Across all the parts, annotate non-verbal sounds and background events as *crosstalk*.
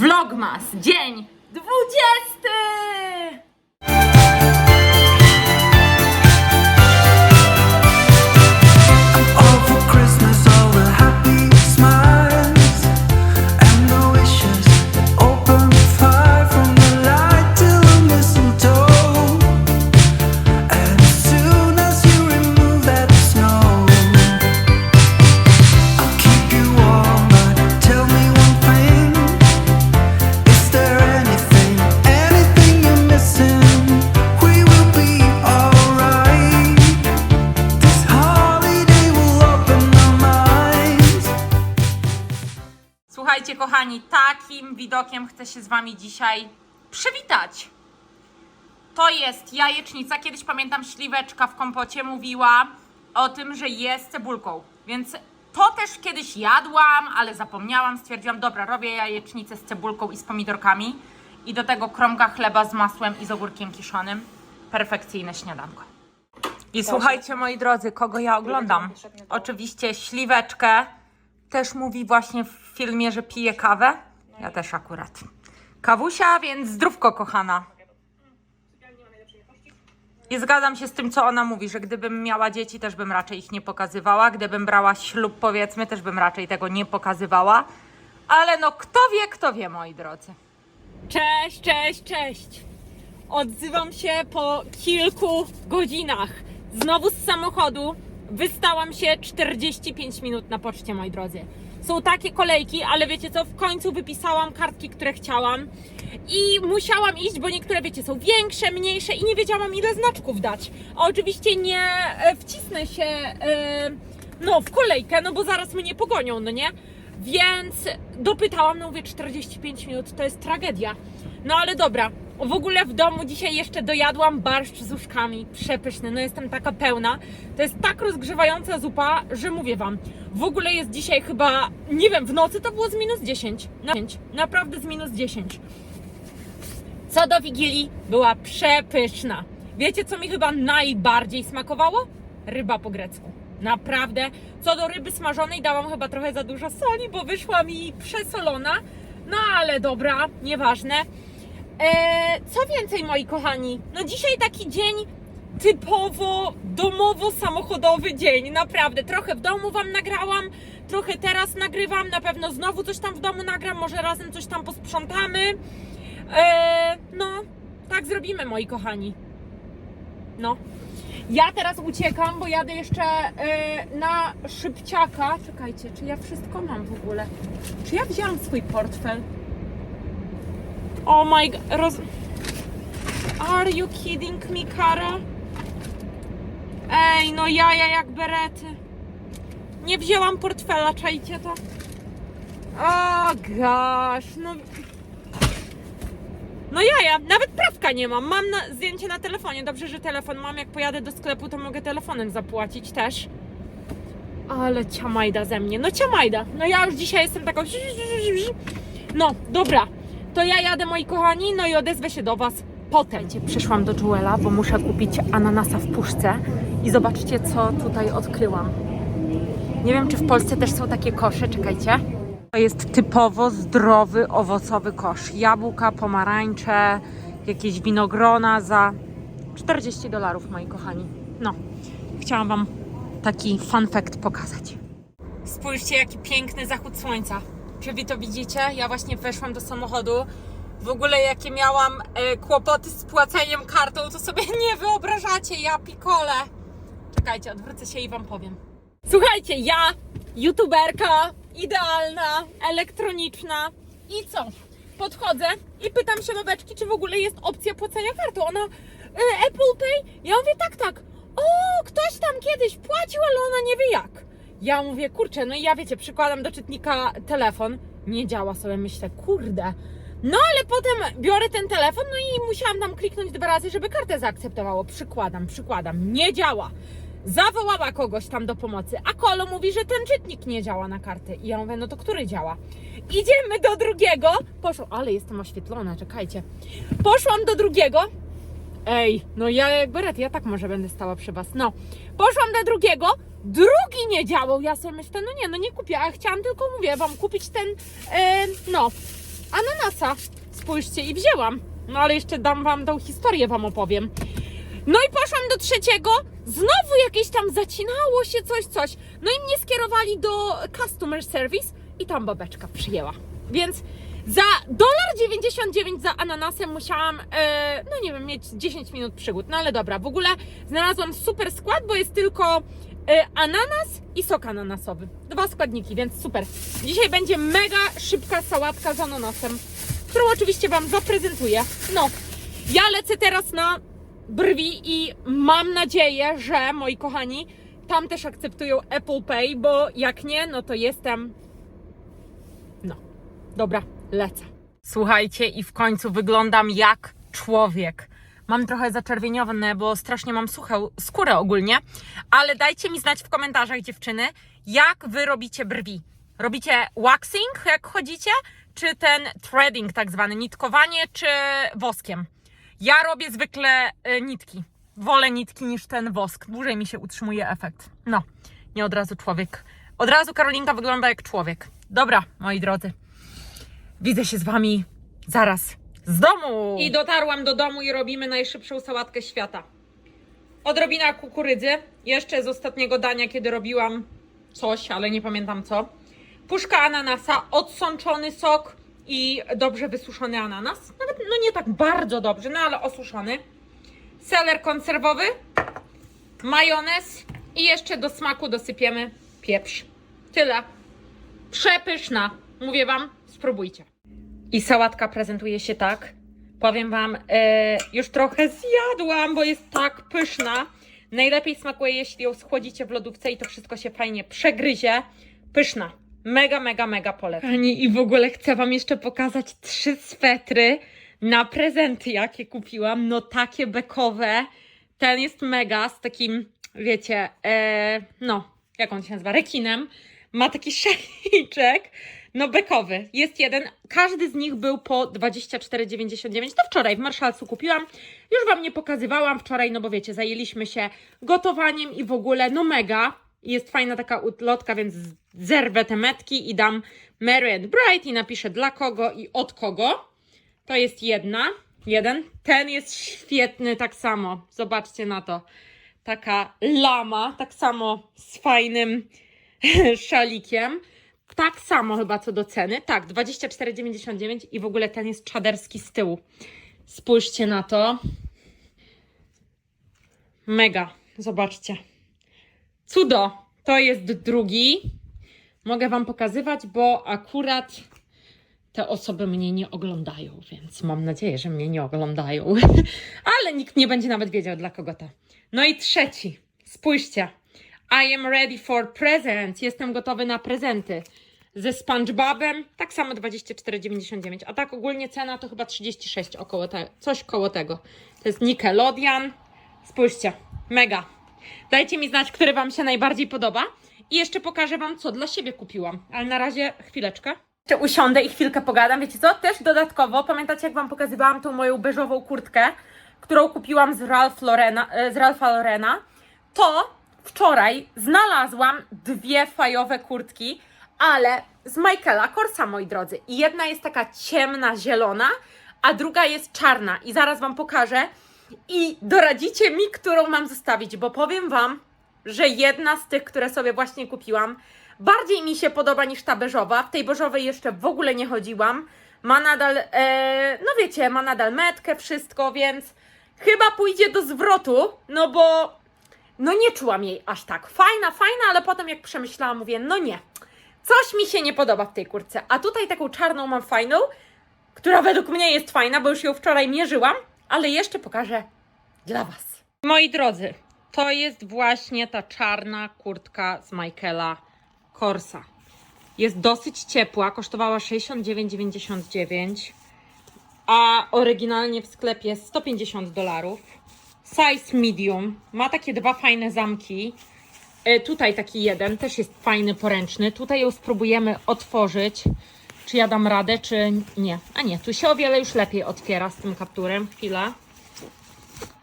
Vlogmas, dzień 20! Chcę się z Wami dzisiaj przywitać. To jest jajecznica. Kiedyś pamiętam, śliweczka w kompocie mówiła o tym, że jest cebulką. Więc to też kiedyś jadłam, ale zapomniałam. Stwierdziłam, dobra, robię jajecznicę z cebulką i z pomidorkami. I do tego kromka chleba z masłem i z ogórkiem kiszonym. Perfekcyjne śniadanko. I słuchajcie, moi drodzy, kogo ja oglądam? Oczywiście śliweczkę. Też mówi właśnie w filmie, że pije kawę. Ja też akurat. Kawusia, więc zdrówko, kochana. I zgadzam się z tym, co ona mówi, że gdybym miała dzieci, też bym raczej ich nie pokazywała. Gdybym brała ślub, powiedzmy, też bym raczej tego nie pokazywała. Ale no, kto wie, kto wie, moi drodzy. Cześć, cześć, cześć. Odzywam się po kilku godzinach. Znowu z samochodu. Wystałam się 45 minut na poczcie, moi drodzy. Są takie kolejki, ale wiecie co? W końcu wypisałam kartki, które chciałam. I musiałam iść, bo niektóre, wiecie, są większe, mniejsze i nie wiedziałam, ile znaczków dać. A oczywiście nie e, wcisnę się e, no, w kolejkę, no bo zaraz mnie pogonią, no nie? Więc dopytałam, no mówię 45 minut, to jest tragedia. No ale dobra, w ogóle w domu dzisiaj jeszcze dojadłam barszcz z uszkami, przepyszny, no jestem taka pełna. To jest tak rozgrzewająca zupa, że mówię wam, w ogóle jest dzisiaj chyba, nie wiem, w nocy to było z minus 10. Na- Naprawdę z minus 10. Co do Wigilii, była przepyszna. Wiecie, co mi chyba najbardziej smakowało? Ryba po grecku. Naprawdę. Co do ryby smażonej, dałam chyba trochę za dużo soli, bo wyszła mi przesolona. No ale dobra, nieważne. Eee, co więcej, moi kochani? No dzisiaj taki dzień typowo domowo-samochodowy dzień. Naprawdę. Trochę w domu Wam nagrałam, trochę teraz nagrywam. Na pewno znowu coś tam w domu nagram, może razem coś tam posprzątamy. Eee, no, tak zrobimy, moi kochani. No. Ja teraz uciekam, bo jadę jeszcze e, na szybciaka. Czekajcie, czy ja wszystko mam w ogóle? Czy ja wzięłam swój portfel? Oh my god, roz... Are you kidding me, Kara? Ej, no jaja jak berety. Nie wzięłam portfela, czajcie to? O gosh, no... No jaja, nawet prawka nie mam. Mam na, zdjęcie na telefonie. Dobrze, że telefon mam. Jak pojadę do sklepu, to mogę telefonem zapłacić też. Ale ciamajda ze mnie. No ciamajda. No ja już dzisiaj jestem taką... No, dobra. To ja jadę, moi kochani, no i odezwę się do Was potem. Przyszłam do Jewela, bo muszę kupić ananasa w puszce. I zobaczcie, co tutaj odkryłam. Nie wiem, czy w Polsce też są takie kosze. Czekajcie. To jest typowo zdrowy, owocowy kosz. Jabłka, pomarańcze, jakieś winogrona za 40 dolarów, moi kochani. No, chciałam Wam taki fun fact pokazać. Spójrzcie, jaki piękny zachód słońca. Czy Wy to widzicie? Ja właśnie weszłam do samochodu. W ogóle jakie miałam e, kłopoty z płaceniem kartą, to sobie *laughs* nie wyobrażacie, ja pikole. Czekajcie, odwrócę się i Wam powiem. Słuchajcie, ja, youtuberka, idealna, elektroniczna i co? Podchodzę i pytam się babeczki, czy w ogóle jest opcja płacenia kartą. Ona, y, Apple Pay? Ja mówię, tak, tak. O, ktoś tam kiedyś płacił, ale ona nie wie jak. Ja mówię, kurczę, no i ja wiecie, przykładam do czytnika telefon, nie działa sobie, myślę, kurde. No ale potem biorę ten telefon, no i musiałam tam kliknąć dwa razy, żeby kartę zaakceptowało. Przykładam, przykładam, nie działa. Zawołała kogoś tam do pomocy, a Kolo mówi, że ten czytnik nie działa na kartę. I ja mówię, no to który działa? Idziemy do drugiego. Poszło, ale jestem oświetlona, czekajcie. Poszłam do drugiego. Ej, no ja jak beret, ja tak może będę stała przy was. No, poszłam do drugiego, drugi nie działał. Ja sobie myślę, no nie, no nie kupię, a chciałam tylko, mówię wam, kupić ten, no, ananasa. Spójrzcie i wzięłam. No ale jeszcze dam wam tą historię, wam opowiem. No i poszłam do trzeciego, znowu jakieś tam zacinało się coś, coś. No i mnie skierowali do customer service i tam babeczka przyjęła. Więc za dolar 99 za ananasem musiałam, e, no nie wiem, mieć 10 minut przygód. No ale dobra, w ogóle znalazłam super skład, bo jest tylko e, ananas i sok ananasowy. Dwa składniki, więc super. Dzisiaj będzie mega szybka sałatka z ananasem, którą oczywiście Wam zaprezentuję. No, ja lecę teraz na brwi i mam nadzieję, że moi kochani tam też akceptują Apple Pay, bo jak nie, no to jestem. No, dobra, lecę. Słuchajcie, i w końcu wyglądam jak człowiek. Mam trochę zaczerwieniowane, bo strasznie mam suchą skórę ogólnie, ale dajcie mi znać w komentarzach, dziewczyny, jak wy robicie brwi. Robicie waxing, jak chodzicie, czy ten threading, tak zwany, nitkowanie, czy woskiem? Ja robię zwykle y, nitki. Wolę nitki niż ten wosk. Dłużej mi się utrzymuje efekt. No, nie od razu człowiek. Od razu Karolinka wygląda jak człowiek. Dobra, moi drodzy. Widzę się z wami zaraz z domu. I dotarłam do domu i robimy najszybszą sałatkę świata. Odrobina kukurydzy, jeszcze z ostatniego dania, kiedy robiłam coś, ale nie pamiętam co. Puszka ananasa, odsączony sok i dobrze wysuszony ananas. Nawet no nie tak bardzo dobrze, no ale osuszony. Seler konserwowy, majonez i jeszcze do smaku dosypiemy pieprz. Tyle. Przepyszna. Mówię wam, spróbujcie. I sałatka prezentuje się tak. Powiem wam, e, już trochę zjadłam, bo jest tak pyszna. Najlepiej smakuje, jeśli ją schłodzicie w lodówce i to wszystko się fajnie przegryzie. Pyszna. Mega, mega, mega polecam. Pani, i w ogóle chcę wam jeszcze pokazać trzy swetry na prezenty, jakie kupiłam. No takie bekowe. Ten jest mega z takim, wiecie, e, no, jak on się nazywa? Rekinem. Ma taki *laughs* szaliczek. No bekowy. Jest jeden. Każdy z nich był po 24,99. To wczoraj w Marszalcu kupiłam. Już Wam nie pokazywałam wczoraj, no bo wiecie, zajęliśmy się gotowaniem i w ogóle, no mega. Jest fajna taka utlotka, więc zerwę te metki i dam Mary and Bright i napiszę dla kogo i od kogo. To jest jedna. Jeden. Ten jest świetny tak samo. Zobaczcie na to. Taka lama, tak samo z fajnym *laughs* szalikiem. Tak samo chyba co do ceny. Tak, 24,99 i w ogóle ten jest czaderski z tyłu. Spójrzcie na to. Mega. Zobaczcie. Cudo. To jest drugi. Mogę Wam pokazywać, bo akurat te osoby mnie nie oglądają, więc mam nadzieję, że mnie nie oglądają. *laughs* Ale nikt nie będzie nawet wiedział, dla kogo to. No i trzeci. Spójrzcie. I am ready for presents. Jestem gotowy na prezenty. Ze SpongeBobem tak samo 24,99. A tak ogólnie cena to chyba 36 około te, coś koło tego. To jest Nickelodeon. Spójrzcie, mega. Dajcie mi znać, który Wam się najbardziej podoba. I jeszcze pokażę Wam, co dla siebie kupiłam. Ale na razie chwileczkę. Jeszcze usiądę i chwilkę pogadam. Wiecie co? Też dodatkowo, pamiętacie jak Wam pokazywałam tą moją beżową kurtkę, którą kupiłam z, Ralph Lorena, e, z Ralpha Lorena? To wczoraj znalazłam dwie fajowe kurtki, ale z Michaela Korsa, moi drodzy. I jedna jest taka ciemna, zielona, a druga jest czarna. I zaraz Wam pokażę. I doradzicie mi, którą mam zostawić, bo powiem Wam, że jedna z tych, które sobie właśnie kupiłam, bardziej mi się podoba niż ta beżowa. W tej beżowej jeszcze w ogóle nie chodziłam. Ma nadal, e, no wiecie, ma nadal metkę, wszystko, więc chyba pójdzie do zwrotu, no bo no nie czułam jej aż tak. Fajna, fajna, ale potem jak przemyślałam, mówię, no nie. Coś mi się nie podoba w tej kurtce. A tutaj taką czarną mam fajną, która według mnie jest fajna, bo już ją wczoraj mierzyłam, ale jeszcze pokażę dla Was. Moi drodzy, to jest właśnie ta czarna kurtka z Michaela Korsa. Jest dosyć ciepła, kosztowała 69,99, a oryginalnie w sklepie 150 dolarów. Size medium, ma takie dwa fajne zamki. E, tutaj taki jeden, też jest fajny, poręczny. Tutaj ją spróbujemy otworzyć. Czy ja dam radę, czy nie. A nie, tu się o wiele już lepiej otwiera z tym kapturem. Chwila.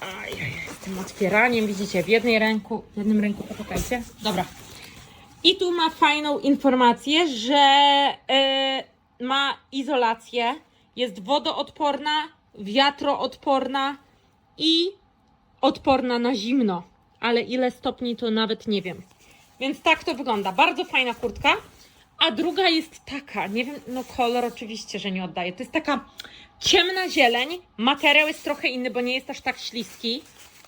Ajaj, z tym otwieraniem, widzicie, w jednej ręku, w jednym ręku, poczekajcie. Dobra. I tu ma fajną informację, że e, ma izolację, jest wodoodporna, wiatroodporna i odporna na zimno. Ale ile stopni to nawet nie wiem. Więc tak to wygląda. Bardzo fajna kurtka. A druga jest taka, nie wiem, no kolor oczywiście, że nie oddaje. To jest taka ciemna zieleń. Materiał jest trochę inny, bo nie jest aż tak śliski.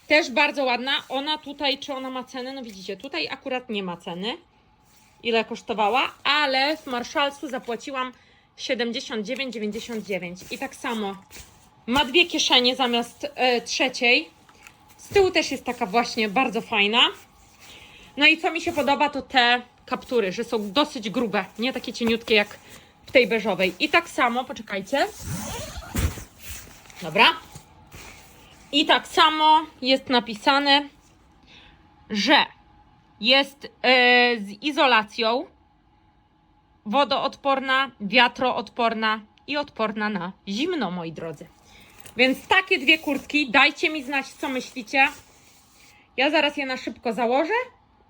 Też bardzo ładna. Ona tutaj, czy ona ma cenę? No widzicie, tutaj akurat nie ma ceny. Ile kosztowała, ale w Marszalsu zapłaciłam 79,99. I tak samo ma dwie kieszenie zamiast e, trzeciej. Z tyłu też jest taka właśnie bardzo fajna. No i co mi się podoba, to te kaptury, że są dosyć grube, nie takie cieniutkie jak w tej beżowej. I tak samo, poczekajcie. Dobra. I tak samo jest napisane, że jest e, z izolacją, wodoodporna, wiatroodporna i odporna na zimno, moi drodzy. Więc takie dwie kurtki, dajcie mi znać, co myślicie. Ja zaraz je na szybko założę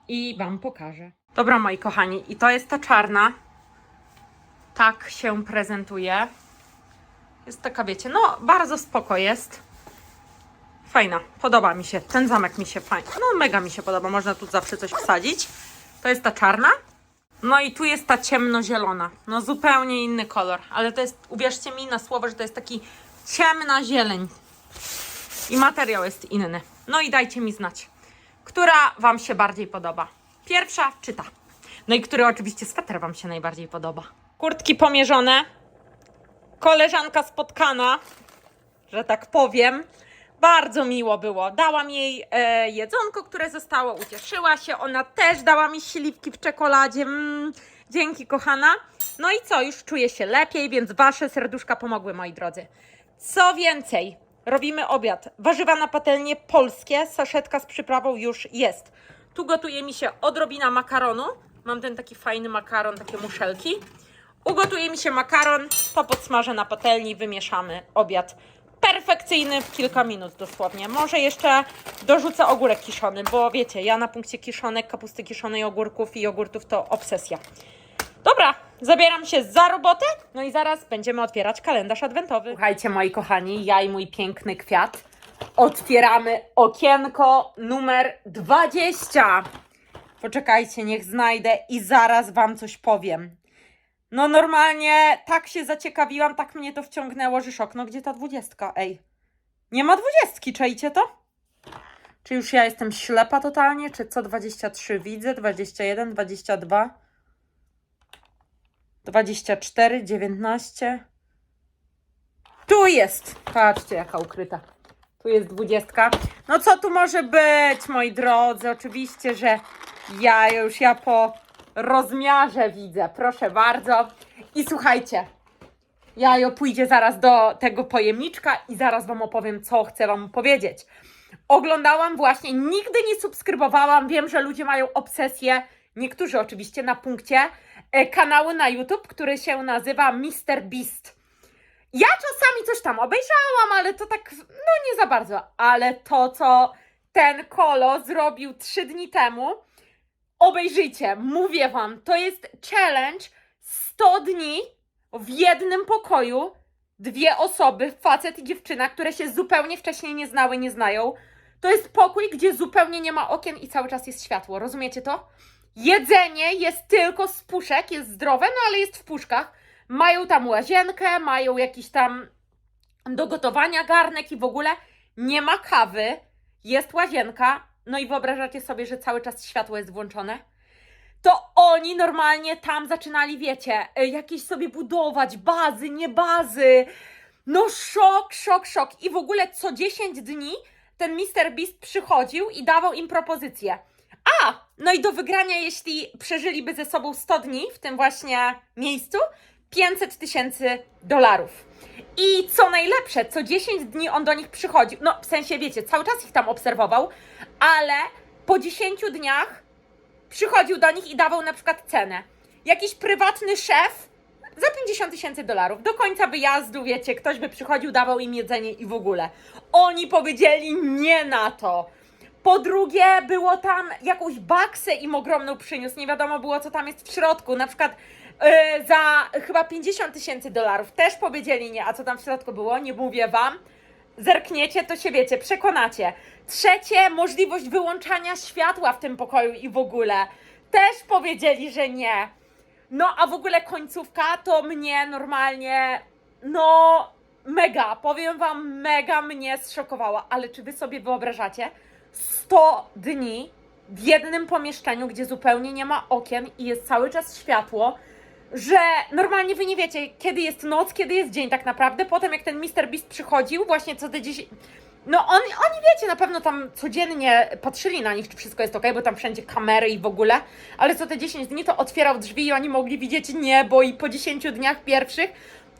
i Wam pokażę. Dobra, moi kochani, i to jest ta czarna. Tak się prezentuje. Jest taka, wiecie, no bardzo spoko jest. Fajna, podoba mi się. Ten zamek mi się fajnie, no mega mi się podoba. Można tu zawsze coś wsadzić. To jest ta czarna. No i tu jest ta ciemnozielona. No zupełnie inny kolor, ale to jest, uwierzcie mi na słowo, że to jest taki ciemna zieleń. I materiał jest inny. No i dajcie mi znać, która Wam się bardziej podoba. Pierwsza czy ta? No i który oczywiście sweter Wam się najbardziej podoba. Kurtki pomierzone. Koleżanka spotkana, że tak powiem. Bardzo miło było. Dałam jej e, jedzonko, które zostało, ucieszyła się. Ona też dała mi śliwki w czekoladzie. Mm, dzięki, kochana. No i co, już czuję się lepiej, więc wasze serduszka pomogły, moi drodzy. Co więcej, robimy obiad. Warzywa na patelnię polskie, saszetka z przyprawą już jest. Tu gotuje mi się odrobina makaronu. Mam ten taki fajny makaron, takie muszelki. Ugotuje mi się makaron, to podsmażę na patelni, wymieszamy obiad. Perfekcyjny w kilka minut dosłownie. Może jeszcze dorzucę ogórek kiszony, bo wiecie, ja na punkcie kiszonek, kapusty kiszonej, ogórków i jogurtów to obsesja. Dobra, zabieram się za robotę, no i zaraz będziemy otwierać kalendarz adwentowy. Słuchajcie, moi kochani, ja i mój piękny kwiat. Otwieramy okienko numer 20. Poczekajcie, niech znajdę i zaraz Wam coś powiem. No normalnie tak się zaciekawiłam, tak mnie to wciągnęło, że szok. No gdzie ta dwudziestka? Ej, nie ma dwudziestki, czajcie to? Czy już ja jestem ślepa totalnie? Czy co 23 widzę? 21, 22, 24, 19. Tu jest! Patrzcie, jaka ukryta. Tu jest dwudziestka. No co tu może być, moi drodzy? Oczywiście, że ja już ja po rozmiarze widzę. Proszę bardzo. I słuchajcie, Jajo pójdzie zaraz do tego pojemniczka i zaraz Wam opowiem, co chcę Wam powiedzieć. Oglądałam właśnie, nigdy nie subskrybowałam. Wiem, że ludzie mają obsesję, niektórzy oczywiście na punkcie, e, kanały na YouTube, który się nazywa Mr. Beast. Ja czasami coś tam obejrzałam, ale to tak, no nie za bardzo. Ale to, co ten kolo zrobił trzy dni temu, obejrzyjcie, mówię wam, to jest challenge 100 dni w jednym pokoju, dwie osoby, facet i dziewczyna, które się zupełnie wcześniej nie znały, nie znają. To jest pokój, gdzie zupełnie nie ma okien i cały czas jest światło, rozumiecie to? Jedzenie jest tylko z puszek, jest zdrowe, no ale jest w puszkach. Mają tam łazienkę, mają jakiś tam do gotowania garnek i w ogóle nie ma kawy, jest łazienka, no i wyobrażacie sobie, że cały czas światło jest włączone? To oni normalnie tam zaczynali, wiecie, y, jakieś sobie budować bazy, nie bazy. No szok, szok, szok. I w ogóle co 10 dni ten Mr. Beast przychodził i dawał im propozycje. A, no i do wygrania, jeśli przeżyliby ze sobą 100 dni w tym właśnie miejscu, 500 tysięcy dolarów. I co najlepsze, co 10 dni on do nich przychodził. No, w sensie, wiecie, cały czas ich tam obserwował, ale po 10 dniach przychodził do nich i dawał na przykład cenę. Jakiś prywatny szef za 50 tysięcy dolarów. Do końca wyjazdu, wiecie, ktoś by przychodził, dawał im jedzenie i w ogóle. Oni powiedzieli nie na to. Po drugie, było tam jakąś baksę im ogromną przyniósł. Nie wiadomo było, co tam jest w środku. Na przykład Yy, za chyba 50 tysięcy dolarów. Też powiedzieli nie, a co tam w środku było, nie mówię wam. Zerkniecie, to się wiecie, przekonacie. Trzecie, możliwość wyłączania światła w tym pokoju i w ogóle. Też powiedzieli, że nie. No, a w ogóle końcówka to mnie normalnie, no, mega, powiem wam, mega mnie zszokowała. Ale czy wy sobie wyobrażacie 100 dni w jednym pomieszczeniu, gdzie zupełnie nie ma okien i jest cały czas światło, że normalnie wy nie wiecie, kiedy jest noc, kiedy jest dzień tak naprawdę. Potem jak ten Mr. Beast przychodził, właśnie co te 10... No on, oni wiecie, na pewno tam codziennie patrzyli na nich, czy wszystko jest ok, bo tam wszędzie kamery i w ogóle, ale co te 10 dni to otwierał drzwi i oni mogli widzieć niebo i po 10 dniach pierwszych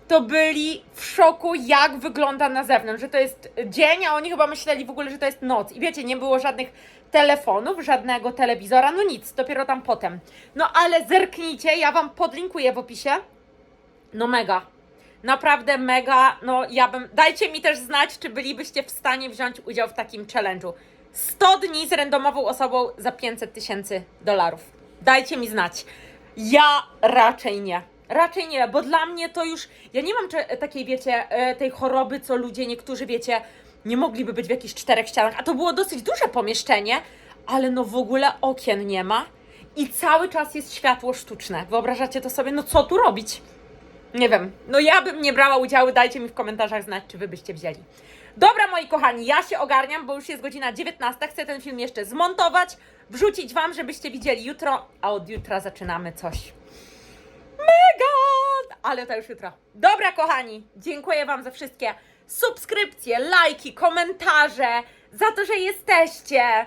to byli w szoku, jak wygląda na zewnątrz, że to jest dzień, a oni chyba myśleli w ogóle, że to jest noc. I wiecie, nie było żadnych telefonów, żadnego telewizora, no nic, dopiero tam potem. No ale zerknijcie, ja Wam podlinkuję w opisie. No mega. Naprawdę mega, no ja bym... Dajcie mi też znać, czy bylibyście w stanie wziąć udział w takim challenge'u. 100 dni z randomową osobą za 500 tysięcy dolarów. Dajcie mi znać. Ja raczej nie. Raczej nie, bo dla mnie to już. Ja nie mam takiej, wiecie, e, tej choroby, co ludzie, niektórzy, wiecie, nie mogliby być w jakichś czterech ścianach. A to było dosyć duże pomieszczenie, ale no w ogóle okien nie ma i cały czas jest światło sztuczne. Wyobrażacie to sobie? No co tu robić? Nie wiem. No ja bym nie brała udziału, dajcie mi w komentarzach znać, czy wy byście wzięli. Dobra, moi kochani, ja się ogarniam, bo już jest godzina 19. Chcę ten film jeszcze zmontować, wrzucić wam, żebyście widzieli jutro, a od jutra zaczynamy coś! Ale to już jutro. Dobra, kochani, dziękuję Wam za wszystkie subskrypcje, lajki, komentarze, za to, że jesteście.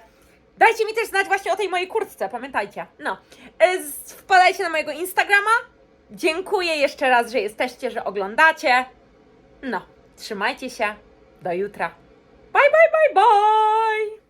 Dajcie mi też znać właśnie o tej mojej kurtce, pamiętajcie. No, Y, wpadajcie na mojego Instagrama. Dziękuję jeszcze raz, że jesteście, że oglądacie. No, trzymajcie się. Do jutra. Bye, bye, bye, bye!